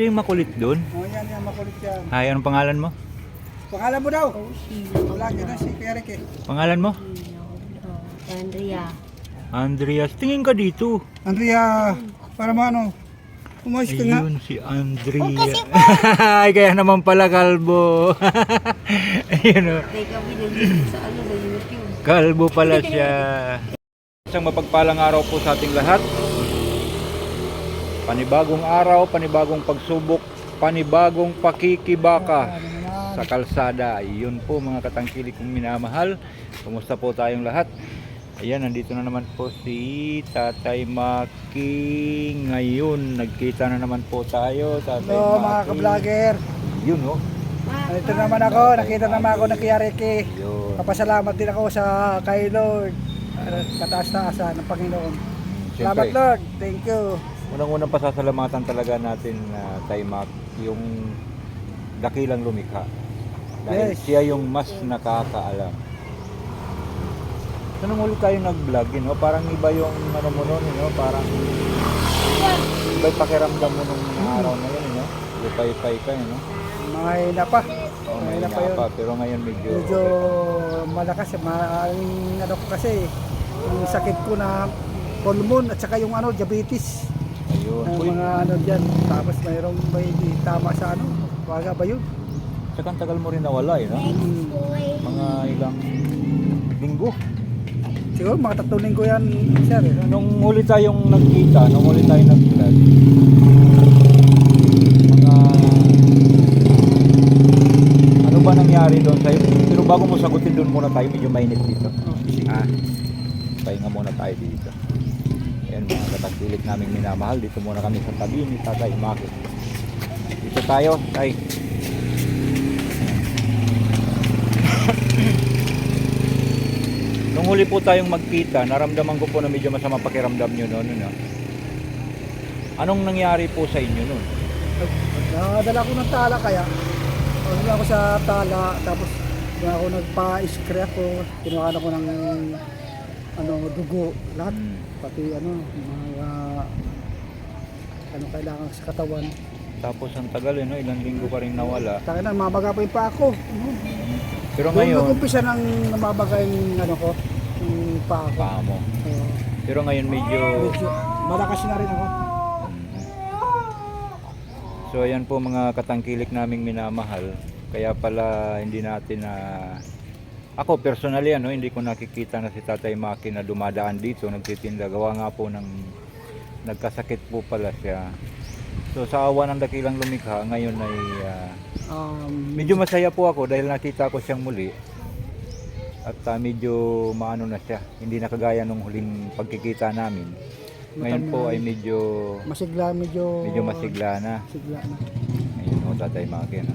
Yung makulit doon. Oh, yan, yan, makulit yan. Ay, anong pangalan mo? Pangalan mo daw? Wala, gano'n si Eric eh. Pangalan mo? Andrea. Andreas. Tingin ka dito. Andrea, para mo ano? Umayos ka nga. Ayun, si Andrea. Ay, kaya naman pala kalbo. Ayun o. Nandito sa ano. Kalbo pala siya. Isang mapagpalang araw po sa ating lahat. Panibagong araw, panibagong pagsubok, panibagong pakikibaka sa kalsada. Yun po mga katangkilik kong minamahal. Kumusta po tayong lahat? Ayan, nandito na naman po si Tatay Maki. Ngayon, nagkita na naman po tayo. Tatay Hello mga Maki. ka-vlogger. Yun oh. Nandito naman ako, nakita naman ako ng Kuya Ricky. Yun. Papasalamat din ako sa kay Lord. At Kataas-taasan ng Panginoon. Salamat Siyempre, Lord. Thank you. Unang-unang pasasalamatan talaga natin na Tay Mac, yung dakilang lumikha. Dahil Yes. siya yung mas nakakaalam. So, nung ulit tayo nag-vlog, you know, parang iba yung ano mo nun, you know, parang iba yung pakiramdam mo nung mga araw na yun, you know? Lupay-pay ka, you know? Mga hina pa. Oh, Mga may hina pa yun. pa, pero ngayon medyo, Medyo malakas. Ma ang ano ko kasi, yung sakit ko na pulmon at saka yung ano, diabetes. Ayun. Ang mga ano dyan. Tapos mayroong may tama sa ano. Waga ba yun? saka tagal mo rin nawala, you know? Hmm. Mga ilang linggo. Siguro mga tatlong linggo yan, sir. eh. Nung huli tayong nagkita, nung huli tayong nag-vlog, mga ano ba nangyari doon sa'yo? Pero bago mo sagutin doon muna tayo, medyo mainit dito. Ah, pahinga muna tayo dito. Ayan mga katagpilit naming minamahal. Dito muna kami sa tabi ni Tatay Maki. Dito tayo, tay. Nung huli po tayong magkita, naramdaman ko po na medyo masama pakiramdam nyo noon. Ano? Anong nangyari po sa inyo noon? Nakadala ko ng tala kaya. Pagod ako sa tala, tapos ako nagpa-scray ako. Kinuha ko ng ano, dugo, lahat. Hmm. Pati ano, mga ano kailangan sa katawan. Tapos ang tagal, eh, no? ilang linggo ka rin nawala. Taka na, mabaga pa yung pa ako. Ano? Pero Doon ngayon, nag-umpisa ng namabaga yung ano ko, yung pa ako. paa mo. Oo. Pero ngayon medyo... medyo malakas na rin ako. So ayan po mga katangkilik naming minamahal. Kaya pala hindi natin na... Ako personally ano, hindi ko nakikita na si Tatay Maki na dumadaan dito, nagtitinda. Gawa nga po ng nagkasakit po pala siya. So sa awa ng dakilang lumikha, ngayon ay ah, Um, medyo masaya po ako dahil nakita ko siyang muli. At ah, medyo maano na siya, hindi na kagaya nung huling pagkikita namin. Ngayon po ay medyo masigla, medyo... medyo masigla na. Masigla na. Ayun o, Tatay Maki. No?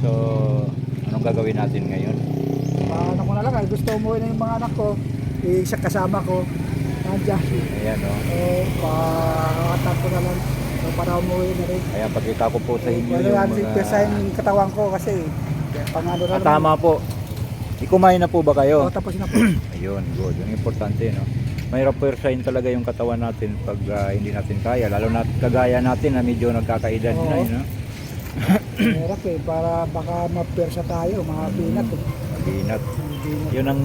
So, anong gagawin natin ngayon? Paano ko na lang, ay gusto umuwi na yung mga anak ko. Eh, Isa kasama ko. Nandiyan. Ayan o. So, pa-atak ko na lang. So, para umuwi na rin. Ayan, pakita ko po sa inyo Wala yung mga... pesahin yung katawan ko kasi pangano na Ah, tama po. Ikumain na po ba Oh, kayo? tapos na po. Ayun, good. Yung importante, no? Mahirap persahin talaga yung katawan natin pag ah, hindi natin kaya. Lalo na kagaya natin na medyo nagkakaedad na, Oo. yun, no? Hirap eh, para baka mapersa tayo, mga pinat. eh. Binat. Yun ang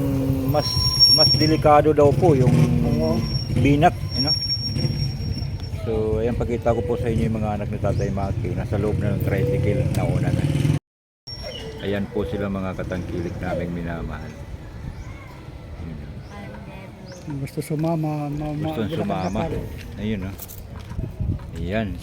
mas mas delikado daw po yung Oo. binat, you know? So, ayan pakita ko po sa inyo yung mga anak ni Tatay Maki nasa loob na ng tricycle na una na. Ayan po sila mga katangkilik naming minamahal. Gusto sumama, mama. Gusto sumama. Ayun, oh. Ayan.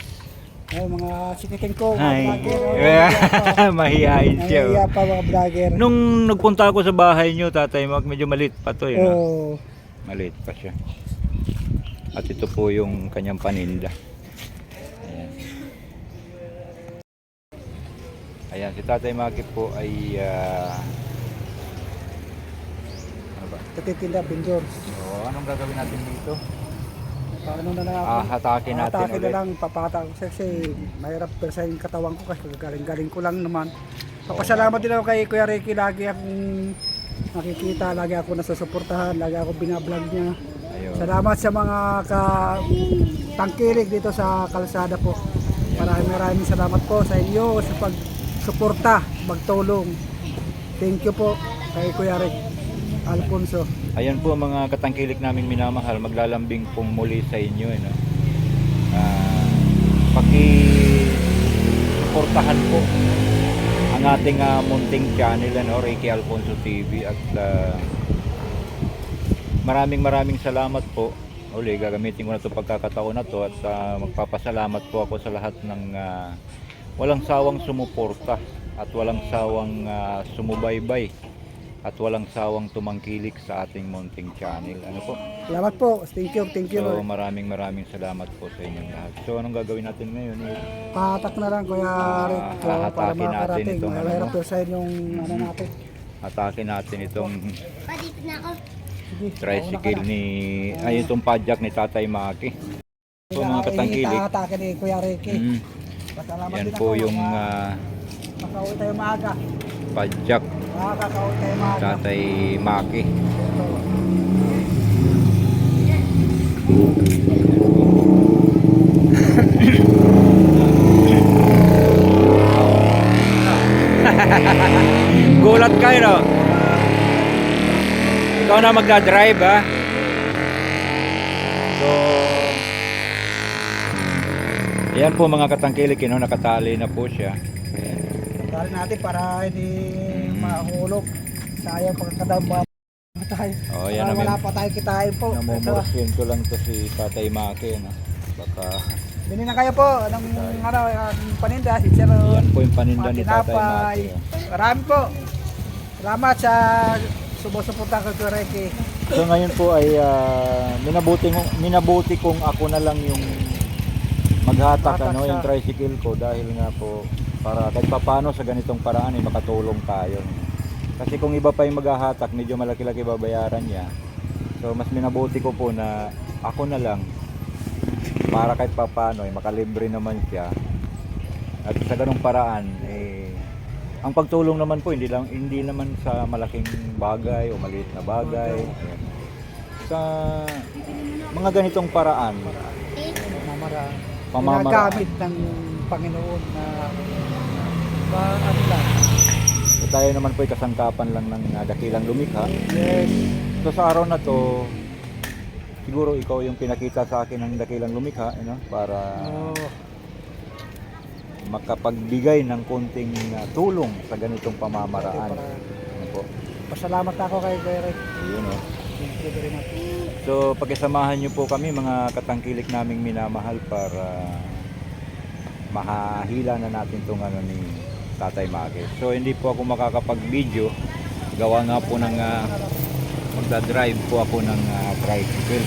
Oh, mga sikitin ko, mga Hi. vlogger. oh, Mahihain siya. Oh. pa mga vlogger. Nung nagpunta ako sa bahay nyo, Tatay Mag, medyo maliit pa to, yun. oh. Oh, Maliit pa siya. At ito po yung kanyang paninda. Ayan. Ayan, si Tatay Maki po ay ah, ano ba? katitinda, vendors. So, anong gagawin natin dito? Paano na lang ako? Ah, hatakin natin Atake na ulit. lang, papata ko kasi mahirap persa yung katawan ko kasi galing-galing ko lang naman. Papasalamat din ako kay Kuya Ricky, lagi akong nakikita, lagi ako nasusuportahan, lagi ako binablog niya. Ayun. Salamat sa mga ka tangkilik dito sa kalsada po. Maraming maraming salamat po sa inyo sa pagsuporta, magtulong. Thank you po kay Kuya Rick Alfonso. Ayan po mga katangkilik naming minamahal, maglalambing pong muli sa inyo. Eh, no? Ah, paki-suportahan po ang ating ah, munting channel, ano, Ricky Alfonso TV at ah, maraming maraming salamat po. Uli, gagamitin ko na to pagkakataon na to at ah, magpapasalamat po ako sa lahat ng ah, walang sawang sumuporta at walang sawang ah, sumubaybay at walang sawang tumangkilik sa ating munting channel. Ano po? Salamat po. Thank you, thank you. So Lord. maraming maraming salamat po sa inyong lahat. So anong gagawin natin ngayon? Eh, Pahatak na lang Kuya Rick Ah, so, para hahatakin natin makarating. itong ano, Mahirap no? persahin yung ano natin. Atake natin itong Padito na ako. Tricycle ni ay itong padjak ni Tatay Maki. So mga katangkilik. Atake ni Kuya Ricky. Mm, Pasalamat yan din po ako, yung ah, Makauwi tayo maaga. padjak. Tatay Maki. Gulat kayo no? Ikaw na magdadrive ha? So Yan po mga katangkilik, no? nakatali na po siya. Tali natin para hindi mahulog. Sayang pagkakadam mga tayo. Oh, Para yan namin. wala pa tayo kitain po. Ito, Namumurasin ko lang to si Tatay Maki. No? Baka bili na kayo po ng ano, ang paninda. Si Sir yan po yung paninda ni Tatay tinapay. Maki. oh. Marami po. Salamat sa sumusuporta kay Kuya Ricky. So ngayon po ay ah, minabuti, kong- minabuti kong ako na lang yung maghatak Hatak ano, siya. yung tricycle ko dahil nga po para kahit papano sa ganitong paraan ay makatulong tayo. Kasi kung iba pa yung maghahatak, medyo malaki-laki babayaran niya. So mas minabuti ko po na ako na lang para kahit papano ay makalibre naman siya. At sa ganung paraan eh ang pagtulong naman po hindi lang hindi naman sa malaking bagay o maliit na bagay. Ayan. Sa mga ganitong paraan, Mamara. Pamamaraan. Ginagamit ng Panginoon na ba, ano lang. so tayo naman po ay kasangkapan lang ng uh, dakilang lumikha. Yes. So sa araw na to, siguro ikaw yung pinakita sa akin ng dakilang lumikha, you know, para Oh, makapagbigay ng konting uh, tulong sa ganitong pamamaraan. para Ano po? pasalamat ako kay Rick. Yun, oh. Thank you very much. So, pagkasamahan niyo po kami mga katangkilik naming minamahal para mahahila na natin tong ano ni Tatay Mage. So, hindi po ako makakapag-video. Gawa nga po ng ah, magdadrive po ako ng ah, tricycle.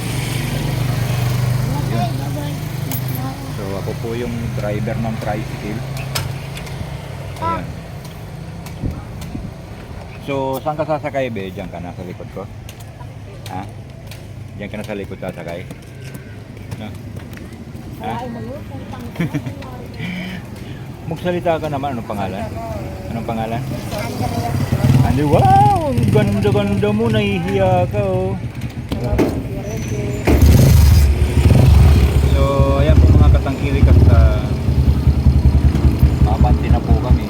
Yun. So, ako po yung driver ng tricycle. Ayan. So, saan ka sasakay, be? Diyan ka na sa likod ko? Ha? Diyan ka na sa likod sasakay? No? Ha? Magsalita ka naman. Anong pangalan? Anong pangalan? Andy, wow! Ang ganda-ganda mo. Nahihiya ka, oh. So, ayan po mga katangkilik at uh, babante na po kami.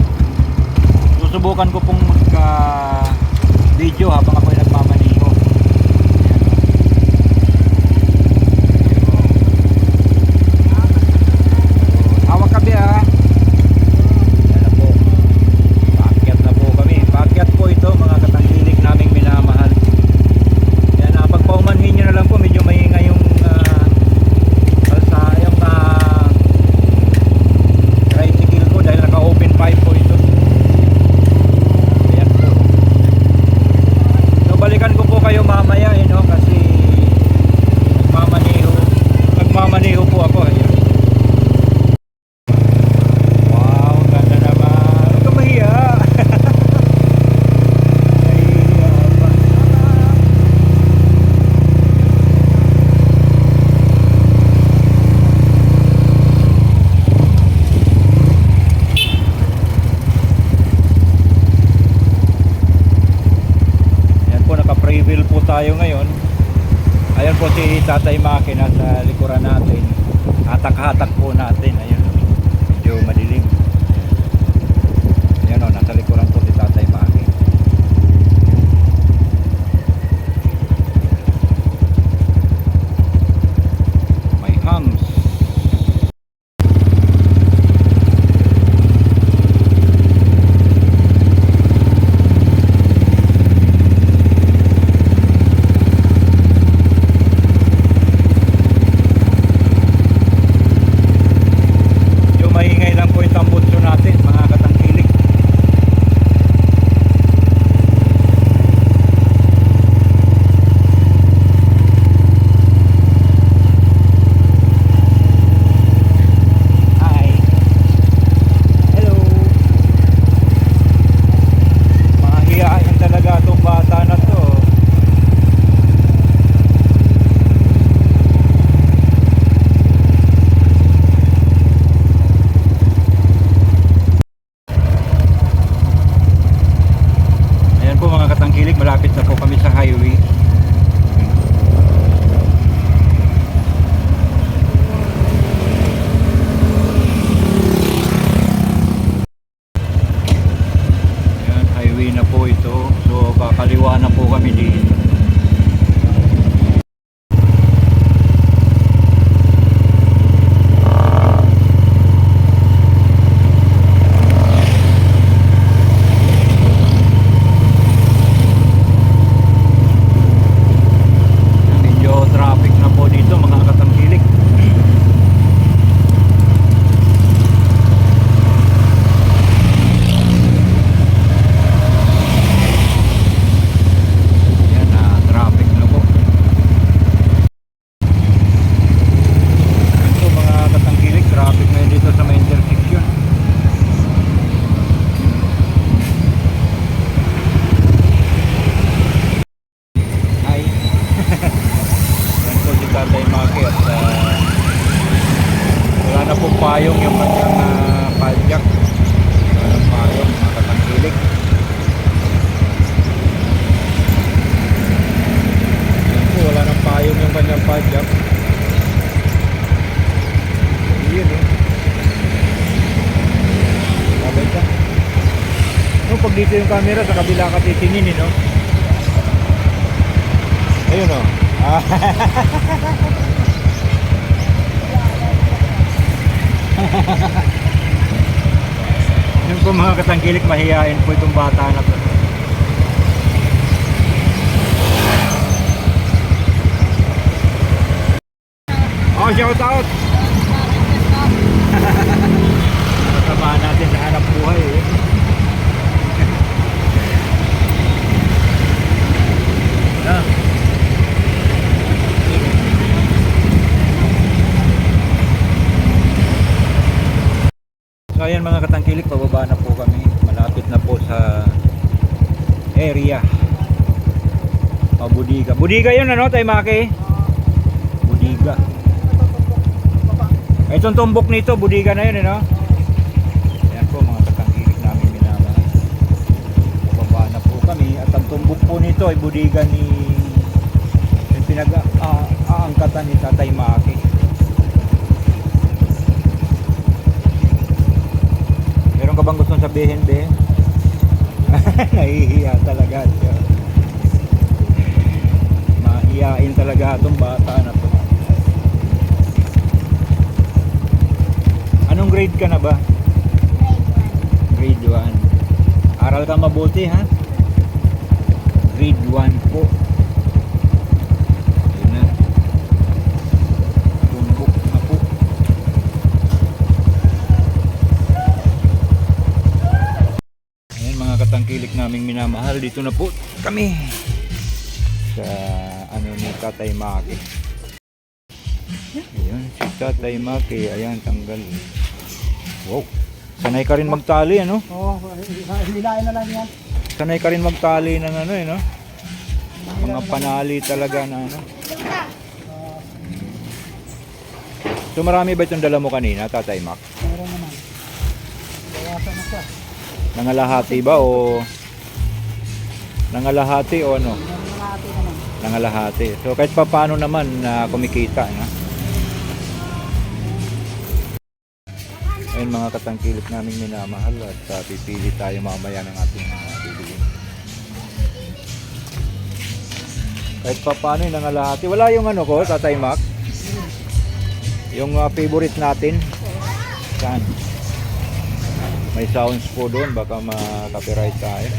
Susubukan ko pong magka video habang ako ay nagmamaniho. Ayan. Hawak kami ah. Ayan na po. Paakyat na po kami. Paakyat po ito mga katangkilik naming minamahal. Yan, uh, pag paumanhin nyo na lang po, medyo maingay yung uh, kalsa, yung uh, tricycle ko dahil naka-open pipe po ito. Ayan po. So balikan ko po kayo mamaya eh, no? kasi nagmamaniho, nagmamaniho po ako. Ayan. Wow, ang ganda naman. Huwag ka mahiya. Nahihiya pa. Ayan po, naka-prevail po tayo ngayon. Ayan po si Tatay Maki yung camera, sa kabila ka titingin eh, no? Ayun o. Ah. Yung po mga katangkilik, mahihain po itong bata na to. Oh, shout out! Kasamahan natin sa hanap buhay eh. Ah. So ayan mga katangkilik, pababa na po kami. Malapit na po sa area. O, Budiga. Budiga yun ano, Taymaki? Budiga. Itong tumbok nito, Budiga na yun, ano? Ayan po mga katangkilik namin minamahal. Pababa na po kami. At ang tumbok po nito ay Budiga ni yung pinag-aangkatan ni Tatay Maki. Meron ka bang gustong sabihin, Be? Nahihiya talaga siya. Mahiyain talaga itong bata na to. Anong grade ka na ba? Grade 1. Aral ka mabuti, ha? Grade 1 po. Yun na. Tumbok na po. Ayan katangkilik naming minamahal. Dito na po kami sa ano ni Tatay Maki. Ayan, si Tatay Maki. Ayan, tanggal. Wow. Sanay ka rin magtali, ano? Oo, oh, hilain na lang yan. Sanay ka rin magtali ng ano, eh, no? Mga panali talaga na ano. So marami ba itong dala mo kanina, Tatay Mac? Meron naman. Bawasan na siya. Nangalahati ba o nangalahati o ano? Na natin naman. Nangalahati. So kahit pa paano naman na kumikita, no? Ayun mga katangkilik naming minamahal at uh, pipili tayo mamaya ng ating mga bibili. Kahit pa paano yung nangalahati. Wala yung ano ko, Tatay Mac? Yung uh, favorite natin. Saan? May sounds po doon, baka ma-copyright tayo.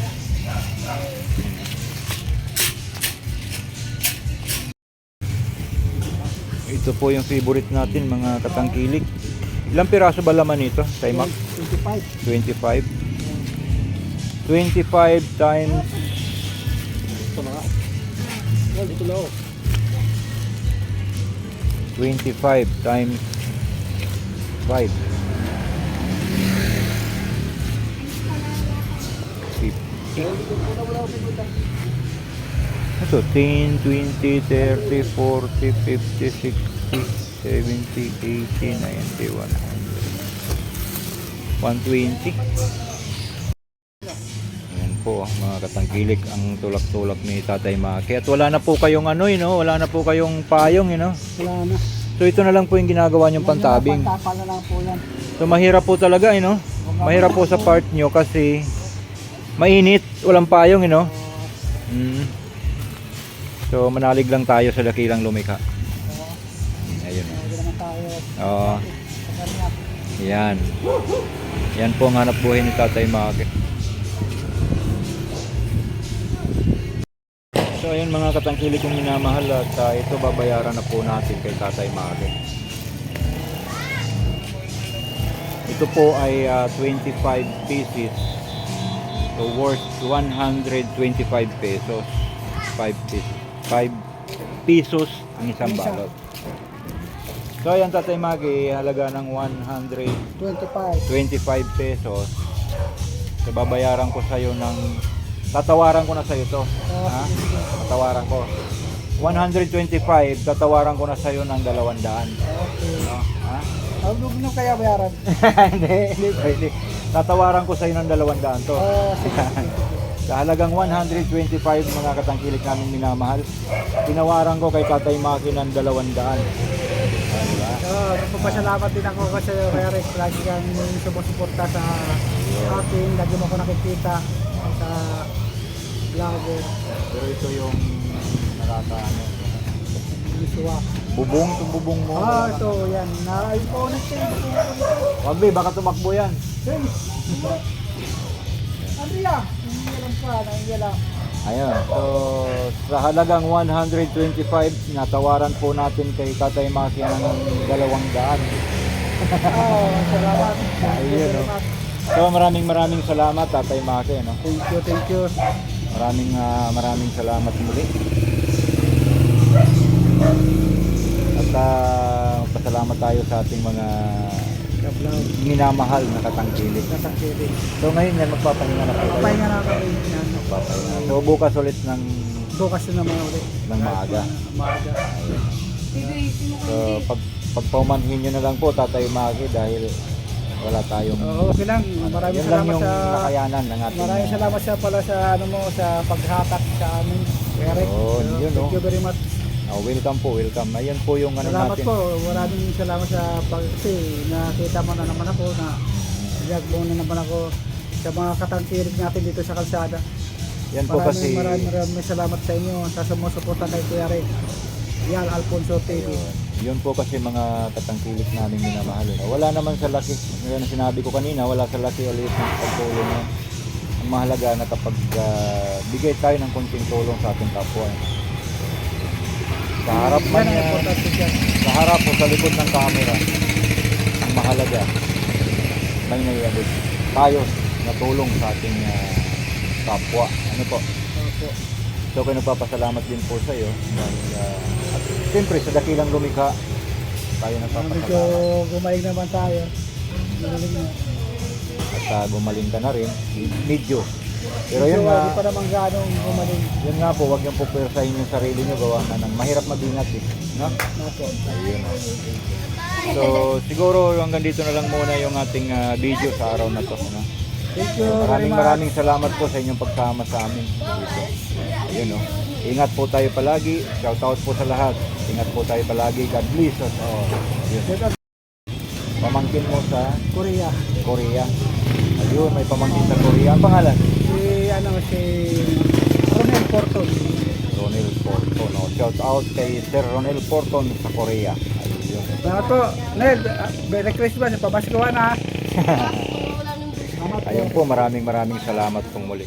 Ito po yung favorite natin, mga katangkilik. Ilang piraso ba laman nito, Taimak? 25. 25. 25 times Ito na. Well, lang. 25 times 5. Ito, 10, 20, 30, 40, 50, 60, 70, 80, 90, 100. 120. Ayan po, mga katangkilik, ang tulak-tulak ni Tatay Maki. At wala na po kayong ano, you know, wala na po kayong payong, you know. Wala na. So ito na lang po yung ginagawa niyong pantabing. Pantapal na lang po yan. So mahirap po talaga, you know. Mahirap po sa part nyo kasi mainit, walang payong, you know. Mm. So manalig lang tayo sa dakilang lumikha. Ayun. oh. Oo. Ganyan. Yan. Yan po ang hanap buhay ni Tatay Maki. So ayun mga katangkilik yung minamahal at ah, ito babayaran na po natin kay Tatay Maki. Ito po ay ah, 25 pieces. So worth 125 pesos. 5 pesos. 5 pesos ang isang Isa. balot. So ayan Tatay Maki, halaga ng 125 25. pesos. So babayaran ko sa iyo ng tatawaran ko na sa iyo to. Ha? Tatawaran ko. 125, tatawaran ko na sa iyo ng 200. Okay. No? Ha? Ang huwag nyo kaya bayaran. hindi, hindi pwede. Tatawaran ko sa iyo ng dalawang daan to. Sa halagang 125 mga katangkilik namin minamahal, tinawaran ko kay Tatay Maki ng dalawang daan. Ah, diba? So, magpapasalamat din ako kasi kaya Rick, lagi kang sumusuporta sa akin, lagi mo ako nakikita sa vlogger, Pero ito yung nakakaano. Joshua. Bubong, itong bubong mo. Ah, ito, yan. Na-iponet ko yung Wag be, baka tumakbo yan. Hey! Andrea! Nangiya lang pa, nangiya lang. Ayun, so sa halagang 125, natawaran po natin kay Tatay Maki ng dalawang daan. Oh, salamat. Ayun, no? So maraming maraming salamat Tatay Maki, no? Thank you, thank you. Maraming ah, maraming salamat muli. At uh, pasalamat tayo sa ating mga minamahal na katangkilik. Nasangkiling. So ngayon yan, magpapahinga na po tayo. Papahinga na yan. Magpapahinga. So bukas ulit ng, Bukas na naman ulit. ng maaga. Maaga. So pag, pagpaumanhin nyo na lang po Tatay Maki dahil wala tayong Oo, okay lang. Maraming yun lang salamat yung sa... nakayanan ng ating Maraming salamat sa pala sa ano mo sa paghatak sa amin. Eric. Oo, So, yun, thank oh. you very much. Ah, welcome po, welcome. Ayan po yung ano Salamat natin. po. Maraming salamat sa pag kasi nakita mo na naman ako na vlog mo na naman ako sa mga katangkilik natin dito sa kalsada. Yan po kasi maraming, maraming salamat sa inyo sa sumusuporta kay Kuya Rick. Yan, Alfonso TV. yun po kasi mga katangkilik namin minamahal. eh. Wala naman sa laki, ang sinabi ko kanina, wala sa laki ulit ng pagtulong. Ang mahalaga na kapag ah, bigay tayo ng konting tulong sa ating kapwa. eh. Sa harap man dyan. sa harap o sa likod ng camera, ang mahalaga, may naiabot tayo na tulong sa ating ah, kapwa. Ano po? Opo. So ako nagpapasalamat din po sa iyo dahil ah, at siyempre sa dakilang lumikha tayo Medyo nagpapasalamat gumaling naman tayo. Gumaling na. at ah, gumaling ka na rin medyo pero yun hindi nga pa naman ganong gumaling. yun nga po wag niyong pupwersahin yung sarili niyo gawa nga ng mahirap magingat eh no? Opo. ayun so siguro hanggang dito na lang muna yung ating ah, video sa araw na to no? Thank you very maraming much. maraming salamat po sa inyong pagsama sa amin dito ayun no Ingat po tayo palagi. Shout out po sa lahat. Ingat po tayo palagi. God bless us all. Yun. Out Pamangkin mo sa Korea. Korea. Ayun, may pamangkin sa Korea. Ang pangalan? Ano si Ronel Porton. Ronel Porton. Oh, shout out kay Sir Ronel Porton sa Korea. Ayun. Salamat po. Nel, ah, Merry Christmas. Pabaskuhan ha. Salamat po. Ayun po, maraming maraming salamat pong muli.